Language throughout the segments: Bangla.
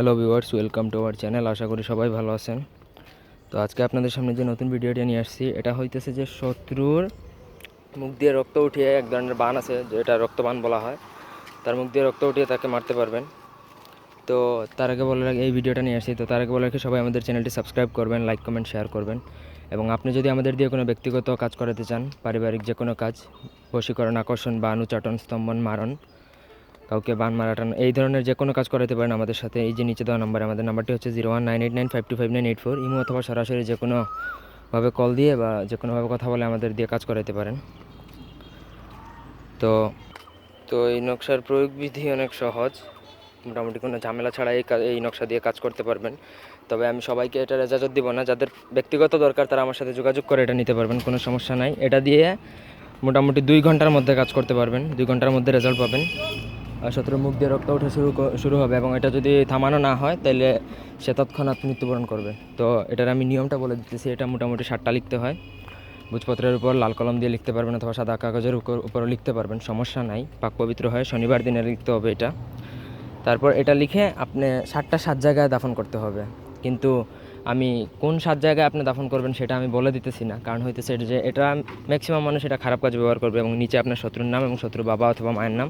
Hello viewers welcome to our channel আশা করি সবাই ভালো আছেন। তো আজকে আপনাদের সামনে যে নতুন ভিডিওটি নিয়ে আসছি, এটা হইতেছে যে শত্রুর মুখ দিয়ে রক্ত উঠিয়ে এক ধরনের বান আছে, যেটা রক্তবান বলা হয়। তার মুখ দিয়ে রক্ত উঠিয়ে তাকে মারতে পারবেন। তো তার আগে আগে এই ভিডিওটা নিয়ে আসছি তো তার আগে বলার আগে সবাই আমাদের চ্যানেলটি সাবস্ক্রাইব করবেন, লাইক, কমেন্ট, শেয়ার করবেন। এবং আপনি যদি আমাদের দিয়ে কোনো ব্যক্তিগত কাজ করাতে চান, পারিবারিক যে কোনো কাজ, বশীকরণ, আকর্ষণ, বা অনুচাটন, স্তম্ভন, মারণ কাউকে বান মারাটান, এই ধরনের যে কোনো কাজ করাতে পারেন আমাদের সাথে। এই যে নিচে দেওয়া নাম্বার, আমাদের নাম্বারটি হচ্ছে zero one nine eight nine five two five nine eight four. Imo অথবা সরাসরি যে কোনোভাবে কল দিয়ে বা যে কোনোভাবে কথা বলে আমাদের দিয়ে কাজ করাতে পারেন। তো তো এই নকশার প্রয়োগ বিধি অনেক সহজ। মোটামুটি কোনো ঝামেলা ছাড়া এই এই নকশা দিয়ে কাজ করতে পারবেন। তবে আমি সবাইকে এটার এজাজত দিব না। যাদের ব্যক্তিগত দরকার তারা আমার সাথে যোগাযোগ করে এটা নিতে পারবেন, কোনো সমস্যা নাই। এটা দিয়ে মোটামুটি দুই ঘণ্টার মধ্যে কাজ করতে পারবেন, দুই ঘণ্টার মধ্যে রেজাল্ট পাবেন। শত্রুর মুখ দিয়ে রক্ত ওঠা শুরু শুরু হবে এবং এটা যদি থামানো না হয় তাহলে সে তৎক্ষণাৎ মৃত্যুবরণ করবে। তো এটার আমি নিয়মটা বলে দিতেছি, এটা মোটামুটি সাতটা লিখতে হয়। ভোজপত্রের উপর লাল কলম দিয়ে লিখতে পারবেন অথবা সাদা কাগজের উপর, উপরও লিখতে পারবেন, সমস্যা নাই। পাক পবিত্র হয় শনিবার দিনে লিখতে হবে এটা। তারপর এটা লিখে আপনি সাতটা সাত জায়গায় দাফন করতে হবে। কিন্তু আমি কোন সাত জায়গায় আপনি দাফন করবেন সেটা আমি বলে দিতেছি না। কারণ হইতেছে যে এটা ম্যাক্সিমাম মানুষ এটা খারাপ কাজ ব্যবহার করবে এবং নিচে আপনার শত্রুর নাম এবং শত্রুর বাবা অথবা মায়ের নাম।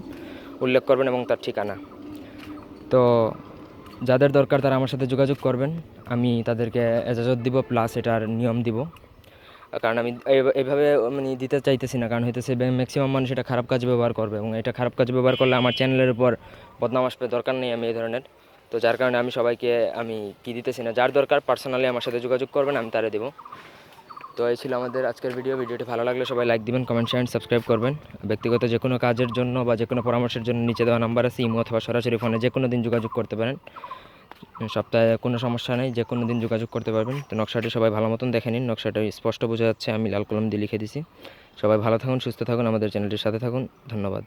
উল্লেখ করবেন এবং তার ঠিকানা। তো যাদের দরকার তারা আমার সাথে যোগাযোগ করবেন। আমি তাদেরকে এজাজত দিব প্লাস এটার নিয়ম দিব। কারণ আমি এইভাবে মানে দিতে চাইতেছি না, কারণ হইতেছে ম্যাক্সিমাম মানুষ এটা খারাপ কাজে ব্যবহার করবে এবং এটা খারাপ কাজে ব্যবহার করলে আমার চ্যানেলের উপর বদনাম আসবে, দরকার নেই আমি এই ধরনের। তো যার কারণে আমি সবাইকে আমি কী দিতেছি না, যার দরকার পার্সোনালি আমার সাথে যোগাযোগ করবেন, আমি তারে দেবো। তো এই ছিল আমাদের আজকের ভিডিও ভিডিওটি ভালো লাগলে সবাই লাইক দিবেন কমেন্ট শেয়ার সাবস্ক্রাইব করবেন। ব্যক্তিগত যে কোনো কাজের জন্য বা যে কোনো পরামর্শের জন্য নিচে দেওয়া নাম্বার আছে, ইমো অথবা সরাসরি ফোনে যে কোনো দিন যোগাযোগ করতে পারেন। সপ্তাহে কোনো সমস্যা নেই যে কোনো দিন যোগাযোগ করতে পারবেন। তো নকশাটি সবাই ভালো মতন দেখে নিন, নকশাটা স্পষ্ট বোঝা যাচ্ছে, আমি লাল কলম দিয়ে লিখে দিছি। সবাই ভালো থাকুন, সুস্থ থাকুন, আমাদের চ্যানেলটির সাথে থাকুন, ধন্যবাদ।